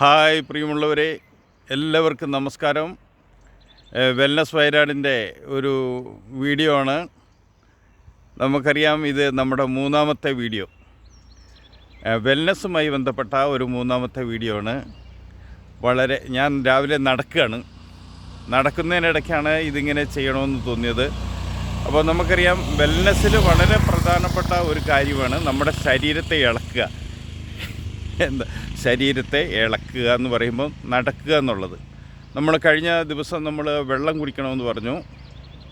Hi പ്രിയമുള്ളവരെ എല്ലാവർക്കും നമസ്കാരം. വെൽനസ് വയനാടിന്റെ ഒരു വീഡിയോ ആണ്. നമുക്കറിയാം ഇത് നമ്മുടെ മൂന്നാമത്തെ വീഡിയോ. വെൽനസ്സുമായി ബന്ധപ്പെട്ട ഒരു മൂന്നാമത്തെ വീഡിയോ ആണ്. വളരെ ഞാൻ രാവിലെ നടക്കുകയാണ്. നടക്കുന്നതിനിടയ്ക്കാണ് ഇതിങ്ങനെ ചെയ്യണമെന്ന് തോന്നിയത്. അപ്പോൾ നമുക്കറിയാം വെൽനസ്സിൽ വളരെ പ്രധാനപ്പെട്ട ഒരു കാര്യമാണ് നമ്മുടെ ശരീരത്തെ ഇളക്കുക. എന്താ ശരീരത്തെ ഇളക്കുക എന്ന് പറയുമ്പോൾ നടക്കുക എന്നുള്ളത്. നമ്മൾ കഴിഞ്ഞ ദിവസം നമ്മൾ വെള്ളം കുടിക്കണമെന്ന് പറഞ്ഞു.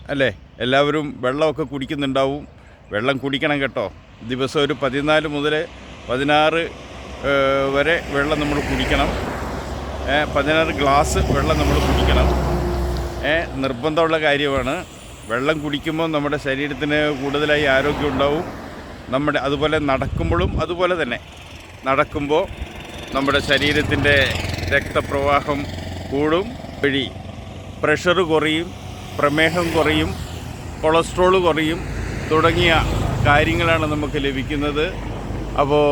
അല്ലേ? എല്ലാവരും വെള്ളമൊക്കെ കുടിക്കുന്നുണ്ടാവും. വെള്ളം കുടിക്കണം കേട്ടോ. ദിവസം ഒരു പതിനാല് മുതൽ പതിനാറ് വരെ വെള്ളം നമ്മൾ കുടിക്കണം. പതിനാറ് ഗ്ലാസ് വെള്ളം നമ്മൾ കുടിക്കണം. നിർബന്ധമുള്ള കാര്യമാണ്. വെള്ളം കുടിക്കുമ്പോൾ നമ്മുടെ ശരീരത്തിന് കൂടുതലായി ആരോഗ്യം ഉണ്ടാവും. നമ്മുടെ അതുപോലെ നടക്കുമ്പോഴും അതുപോലെ തന്നെ. നടക്കുമ്പോൾ നമ്മുടെ ശരീരത്തിന്റെ രക്തപ്രവാഹം കൂടും. വഴി പ്രഷർ കുറയും പ്രമേഹം കുറയും കൊളസ്ട്രോൾ കുറയും തുടങ്ങിയ കാര്യങ്ങളാണ് നമുക്ക് ലഭിക്കുന്നത്. അപ്പോൾ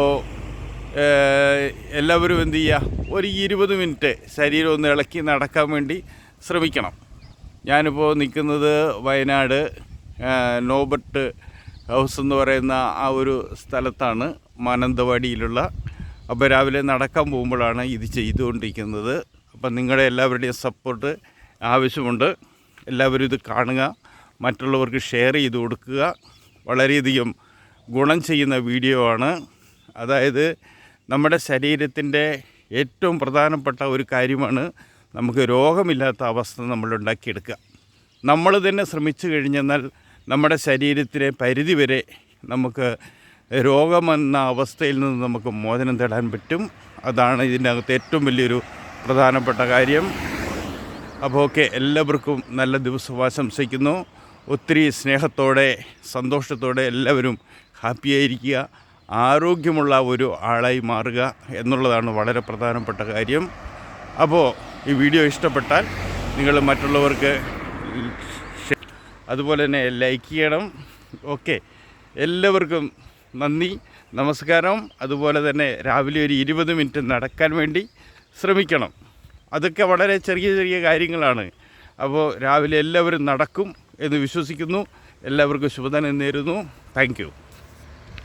എല്ലാവരും എന്തു ചെയ്യുക? ഒരു ഇരുപത് മിനിറ്റ് ശരീരം ഒന്ന് ഇളക്കി നടക്കാൻ വേണ്ടി ശ്രമിക്കണം. ഞാനിപ്പോൾ നിൽക്കുന്നത് വയനാട് നോബർട്ട് ഹൗസ് എന്ന് പറയുന്ന ആ ഒരു സ്ഥലത്താണ് മാനന്തവാടിയിലുള്ള അപ്പോൾ രാവിലെ നടക്കാൻ പോകുമ്പോഴാണ് ഇത് ചെയ്തുകൊണ്ടിരിക്കുന്നത്. അപ്പം നിങ്ങളുടെ എല്ലാവരുടെയും സപ്പോർട്ട് ആവശ്യമുണ്ട്. എല്ലാവരും ഇത് കാണുക മറ്റുള്ളവർക്ക് ഷെയർ ചെയ്ത് കൊടുക്കുക. വളരെയധികം ഗുണം ചെയ്യുന്ന വീഡിയോ ആണ്. അതായത് നമ്മുടെ ശരീരത്തിന്റെ ഏറ്റവും പ്രധാനപ്പെട്ട ഒരു കാര്യമാണ് നമുക്ക് രോഗമില്ലാത്ത അവസ്ഥ നമ്മൾ ഉണ്ടാക്കിയെടുക്കുക. നമ്മൾ തന്നെ ശ്രമിച്ചു കഴിഞ്ഞെന്നാൽ നമ്മുടെ ശരീരത്തിലെ പരിധി വരെ നമുക്ക് രോഗമെന്ന അവസ്ഥയിൽ നിന്ന് നമുക്ക് മോചനം തേടാൻ പറ്റും. അതാണ് ഇതിന്റെ അകത്ത് ഏറ്റവും വലിയൊരു പ്രധാനപ്പെട്ട കാര്യം. അപ്പോൾ ഓക്കെ എല്ലാവർക്കും നല്ല ദിവസം ആശംസിക്കുന്നു. ഒത്തിരി സ്നേഹത്തോടെ സന്തോഷത്തോടെ എല്ലാവരും ഹാപ്പിയായിരിക്കുക. ആരോഗ്യമുള്ള ഒരു ആളായി മാറുക എന്നുള്ളതാണ് വളരെ പ്രധാനപ്പെട്ട കാര്യം. അപ്പോൾ ഈ വീഡിയോ ഇഷ്ടപ്പെട്ടാൽ നിങ്ങൾ മറ്റുള്ളവർക്ക് അതുപോലെ തന്നെ ലൈക്ക് ചെയ്യണം. ഓക്കെ. എല്ലാവർക്കും നന്ദി നമസ്കാരം. അതുപോലെ തന്നെ രാവിലെ ഒരു ഇരുപത് മിനിറ്റ് നടക്കാൻ വേണ്ടി ശ്രമിക്കണം. അതൊക്കെ വളരെ ചെറിയ ചെറിയ കാര്യങ്ങളാണ്. അപ്പോൾ രാവിലെ എല്ലാവരും നടക്കും എന്ന് വിശ്വസിക്കുന്നു. എല്ലാവർക്കും ശുഭദിനം നേരുന്നു. താങ്ക്